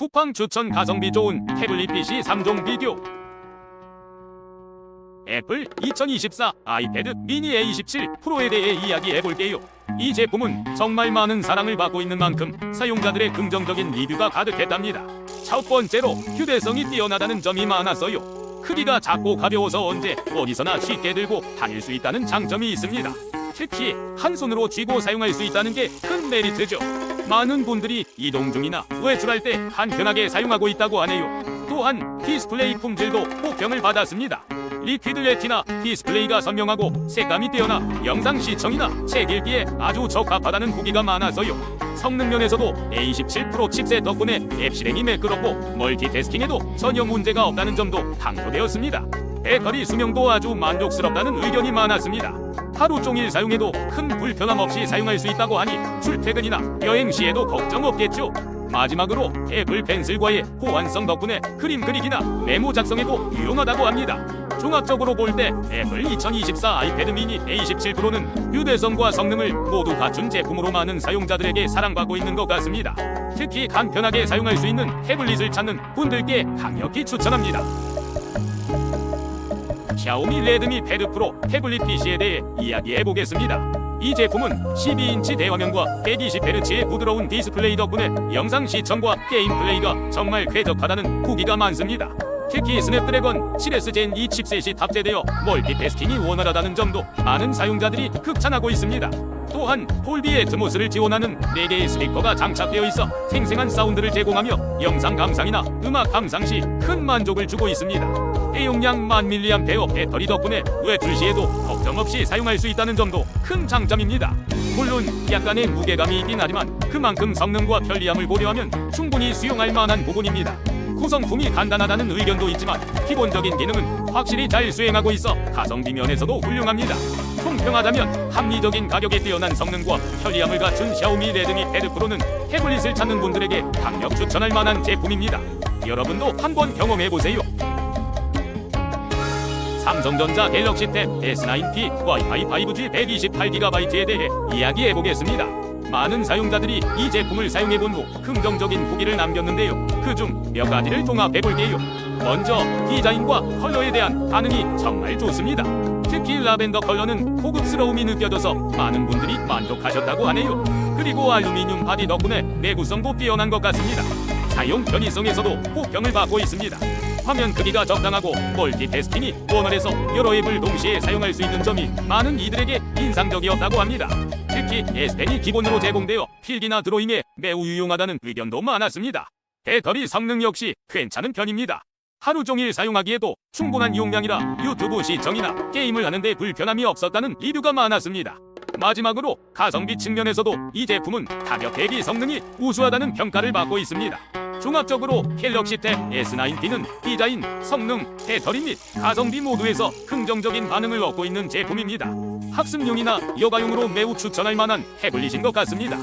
쿠팡 추천 가성비 좋은 태블릿 PC 3종 비교 애플 2024 아이패드 미니 A17 프로에 대해 이야기해 볼게요. 이 제품은 정말 많은 사랑을 받고 있는 만큼 사용자들의 긍정적인 리뷰가 가득했답니다. 첫 번째로 휴대성이 뛰어나다는 점이 많았어요. 크기가 작고 가벼워서 언제 어디서나 쉽게 들고 다닐 수 있다는 장점이 있습니다. 특히 한 손으로 쥐고 사용할 수 있다는 게 큰 메리트죠. 많은 분들이 이동 중이나 외출할 때 간편하게 사용하고 있다고 하네요. 또한 디스플레이 품질도 호평을 받았습니다. 리퀴드 레티나 디스플레이가 선명하고 색감이 뛰어나 영상 시청이나 책 읽기에 아주 적합하다는 후기가 많아서요. 성능 면에서도 A17 프로 칩셋 덕분에 앱 실행이 매끄럽고 멀티태스킹에도 전혀 문제가 없다는 점도 강조되었습니다. 배터리 수명도 아주 만족스럽다는 의견이 많았습니다. 하루 종일 사용해도 큰 불편함 없이 사용할 수 있다고 하니 출퇴근이나 여행 시에도 걱정 없겠죠. 마지막으로 애플 펜슬과의 호환성 덕분에 그림 그리기나 메모 작성에도 유용하다고 합니다. 종합적으로 볼 때 애플 2024 아이패드 미니 A17 프로는 휴대성과 성능을 모두 갖춘 제품으로 많은 사용자들에게 사랑받고 있는 것 같습니다. 특히 간편하게 사용할 수 있는 태블릿을 찾는 분들께 강력히 추천합니다. 샤오미 레드미 패드 프로 태블릿 PC에 대해 이야기해 보겠습니다. 이 제품은 12인치 대화면과 120Hz의 부드러운 디스플레이 덕분에 영상 시청과 게임 플레이가 정말 쾌적하다는 후기가 많습니다. 특히 스냅드래건 7S 젠 2 칩셋이 탑재되어 멀티태스킹이 원활하다는 점도 많은 사용자들이 극찬하고 있습니다. 또한 폴비 애트모스를 지원하는 4개의 스피커가 장착되어 있어 생생한 사운드를 제공하며 영상 감상이나 음악 감상 시 큰 만족을 주고 있습니다. 대용량 만 밀리암페어 배터리 덕분에 외출 시에도 걱정 없이 사용할 수 있다는 점도 큰 장점입니다. 물론 약간의 무게감이 있긴 하지만 그만큼 성능과 편리함을 고려하면 충분히 수용할 만한 부분입니다. 구성품이 간단하다는 의견도 있지만 기본적인 기능은 확실히 잘 수행하고 있어 가성비 면에서도 훌륭합니다. 총평하자면 합리적인 가격에 뛰어난 성능과 편리함을 갖춘 샤오미 레드미 패드 프로는 태블릿을 찾는 분들에게 강력 추천할 만한 제품입니다. 여러분도 한번 경험해 보세요. 삼성전자 갤럭시 탭 S9P 와이파이 5G 128GB에 대해 이야기해 보겠습니다. 많은 사용자들이 이 제품을 사용해 본 후 긍정적인 후기를 남겼는데요. 그중 몇 가지를 종합해 볼게요. 먼저 디자인과 컬러에 대한 반응이 정말 좋습니다. 특히 라벤더 컬러는 고급스러움이 느껴져서 많은 분들이 만족하셨다고 하네요. 그리고 알루미늄 바디 덕분에 내구성도 뛰어난 것 같습니다. 사용 편의성에서도 호평을 받고 있습니다. 화면 크기가 적당하고 멀티태스킹이 원활해서 여러 앱을 동시에 사용할 수 있는 점이 많은 이들에게 인상적이었다고 합니다. 특히 S펜이 기본으로 제공되어 필기나 드로잉에 매우 유용하다는 의견도 많았습니다. 배터리 성능 역시 괜찮은 편입니다. 하루 종일 사용하기에도 충분한 용량이라 유튜브 시청이나 게임을 하는데 불편함이 없었다는 리뷰가 많았습니다. 마지막으로 가성비 측면에서도 이 제품은 가격 대비 성능이 우수하다는 평가를 받고 있습니다. 종합적으로 갤럭시 탭 S9P는 디자인, 성능, 배터리 및 가성비 모두에서 긍정적인 반응을 얻고 있는 제품입니다. 학습용이나 여가용으로 매우 추천할 만한 태블릿인 것 같습니다.